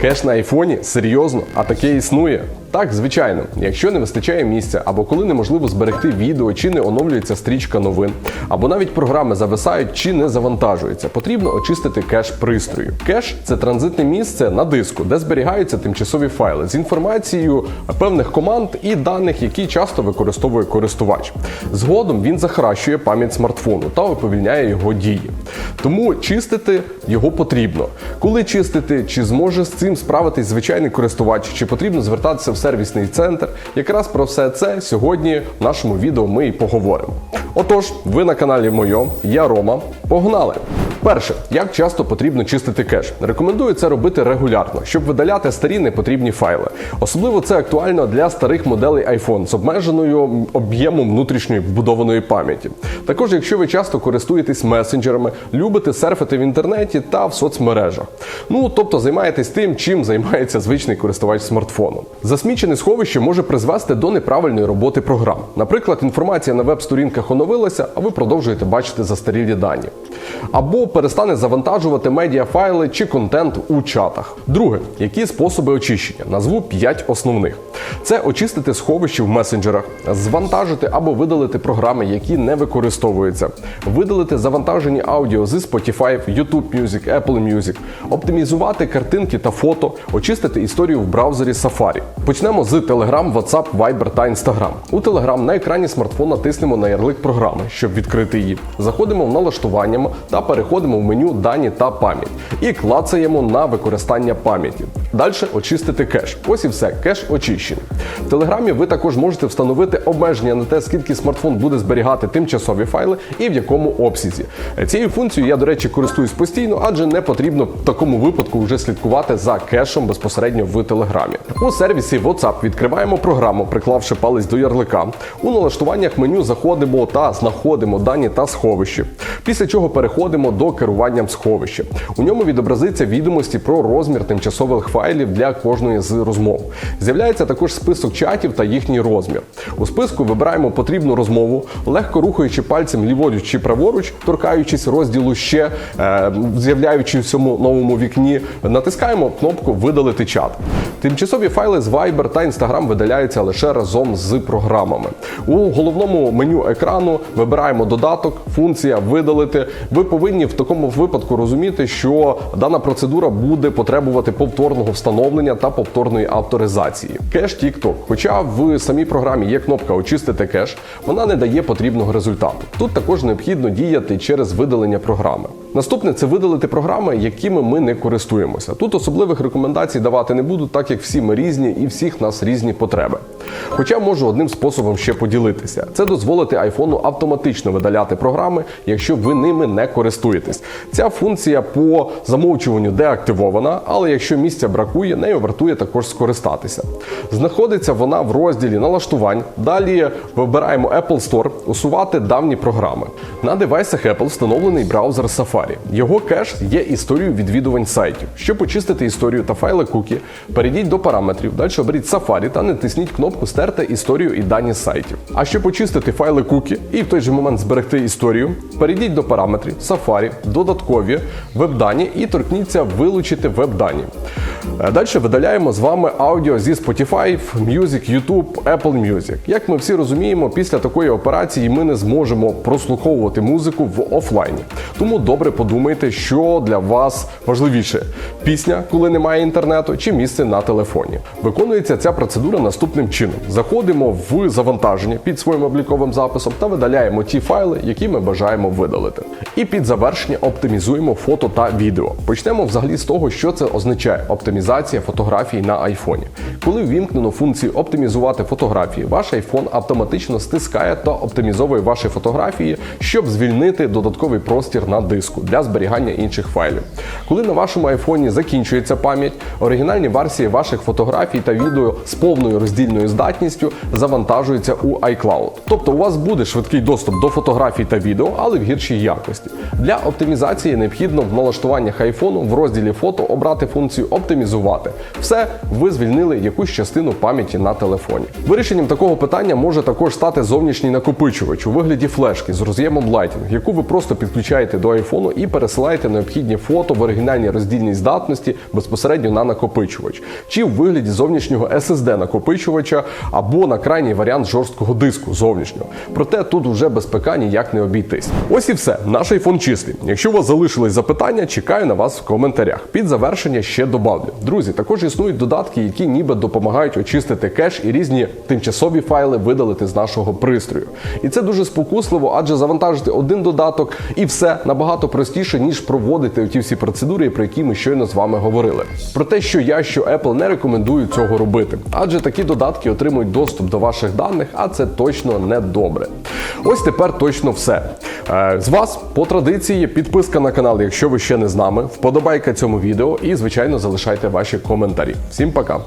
Кеш на айфоні? Серйозно? А таке існує? Так, звичайно, якщо не вистачає місця, або коли неможливо зберегти відео, чи не оновлюється стрічка новин, або навіть програми зависають чи не завантажуються, потрібно очистити кеш пристрою. Кеш це транзитне місце на диску, де зберігаються тимчасові файли з інформацією певних команд і даних, які часто використовує користувач. Згодом він захаращує пам'ять смартфону та уповільняє його дії. Тому чистити його потрібно. Коли чистити, чи зможе з цим справитись звичайний користувач, чи потрібно звертатися в сервісний центр. Якраз про все це сьогодні в нашому відео ми і поговоримо. Отож, ви на каналі Мойо, я Рома. Погнали! Перше, як часто потрібно чистити кеш? Рекомендую це робити регулярно, щоб видаляти старі непотрібні файли. Особливо це актуально для старих моделей iPhone з обмеженою об'ємом внутрішньої вбудованої пам'яті. Також, якщо ви часто користуєтесь месенджерами, любите серфити в інтернеті та в соцмережах. Ну тобто займаєтесь тим, чим займається звичний користувач смартфону. Засмічене сховище може призвести до неправильної роботи програм. Наприклад, інформація на веб-сторінках оновилася, а ви продовжуєте бачити застарілі дані. Або перестане завантажувати медіафайли чи контент у чатах. Друге, які способи очищення? Назву 5 основних: це очистити сховище в месенджерах, звантажити або видалити програми, які не використовуються, видалити завантажені аудіо зі Spotify, YouTube Music, Apple Music, оптимізувати картинки та фото, очистити історію в браузері Safari. Почнемо з Telegram, WhatsApp, Viber та Instagram. У Telegram на екрані смартфона тиснемо на ярлик програми, щоб відкрити її. Заходимо в налаштування та переходимо в меню Дані та пам'ять і клацаємо на використання пам'яті. Далі очистити кеш. Ось і все, кеш очищений. В Телеграмі ви також можете встановити обмеження на те, скільки смартфон буде зберігати тимчасові файли і в якому обсязі. Цією функцією я, до речі, користуюсь постійно, адже не потрібно в такому випадку вже слідкувати за кешем безпосередньо в Телеграмі. У сервісі WhatsApp відкриваємо програму, приклавши палець до ярлика. У налаштуваннях меню заходимо та знаходимо дані та сховище. Після чого переходимо до керування сховища. У ньому відобразиться відомості про розмір тимчасових файлів для кожної з розмов. З'являється також список чатів та їхній розмір. У списку вибираємо потрібну розмову, легко рухаючи пальцем ліворуч чи праворуч, торкаючись розділу ще, е, з'являючись в цьому новому вікні, натискаємо кнопку Видалити чат. Тимчасові файли з Viber та Instagram видаляються лише разом з програмами. У головному меню екрану вибираємо додаток, функція видалити. Ви повинні такому випадку розуміти, що дана процедура буде потребувати повторного встановлення та повторної авторизації. Кеш TikTok. Хоча в самій програмі є кнопка Очистити кеш, вона не дає потрібного результату. Тут також необхідно діяти через видалення програми. Наступне це видалити програми, якими ми не користуємося. Тут особливих рекомендацій давати не буду, так як всі ми різні і всіх нас різні потреби. Хоча можу одним способом ще поділитися: це дозволити айфону автоматично видаляти програми, якщо ви ними не користуєтесь. Ця функція по замовчуванню деактивована, але якщо місця бракує, нею вартує також скористатися. Знаходиться вона в розділі налаштувань. Далі вибираємо Apple Store, усувати давні програми. На девайсах Apple встановлений браузер Safari. Його кеш є історією відвідувань сайтів. Щоб очистити історію та файли кукі, перейдіть до параметрів, далі оберіть Safari та натисніть кнопку Стерти історію і дані сайтів. А щоб очистити файли кукі і в той же момент зберегти історію, перейдіть до параметрів Safari, додаткові веб-дані і торкніться вилучити веб-дані. Далі видаляємо з вами аудіо зі Spotify, Music, YouTube, Apple Music. Як ми всі розуміємо, після такої операції ми не зможемо прослуховувати музику в офлайні. Тому добре подумайте, що для вас важливіше: пісня, коли немає інтернету, чи місце на телефоні. Виконується ця процедура наступним чином: заходимо в завантаження під своїм обліковим записом та видаляємо ті файли, які ми бажаємо видалити. І під завершення оптимізуємо фото та відео. Почнемо взагалі з того, що це означає оптимізація фотографій на айфоні. Коли ввімкнено функцію оптимізувати фотографії, ваш iPhone автоматично стискає та оптимізовує ваші фотографії, щоб звільнити додатковий простір на диску для зберігання інших файлів. Коли на вашому айфоні закінчується пам'ять, оригінальні версії ваших фотографій та відео з повною роздільною здатністю завантажуються у iCloud. Тобто у вас буде швидкий доступ до фотографій та відео, але в гіршій якості. Для оптимізації необхідно в налаштуваннях iPhone в розділі фото обрати функцію оптимізувати. Все, ви звільнили якусь частину пам'яті на телефоні. Вирішенням такого питання може також стати зовнішній накопичувач у вигляді флешки з роз'ємом Lightning, яку ви просто підключаєте до айфону і пересилаєте необхідні фото в оригінальній роздільній здатності безпосередньо на накопичувач, чи в вигляді зовнішнього SSD накопичувача або на крайній варіант жорсткого диску зовнішнього. Проте тут вже без ПК ніяк не обійтись. Ось і все. Наш iPhone чистий. Якщо у вас залишились запитання, чекаю на вас в коментарях. Під завершення ще добавлю. Друзі, також існують додатки, які ніби допомагають очистити кеш і різні тимчасові файли видалити з нашого пристрою. І це дуже спокусливо, адже завантажити один додаток і все набагато простіше, ніж проводити оті всі процедури, про які ми щойно з вами говорили. Про те, що я, що Apple не рекомендую цього робити, адже такі додатки отримують доступ до ваших даних, а це точно не добре. Ось тепер точно все. Е, З вас по традиції підписка на канал, якщо ви ще не з нами, вподобайка цьому відео і, звичайно, залишайте ваші коментарі. Всім пока!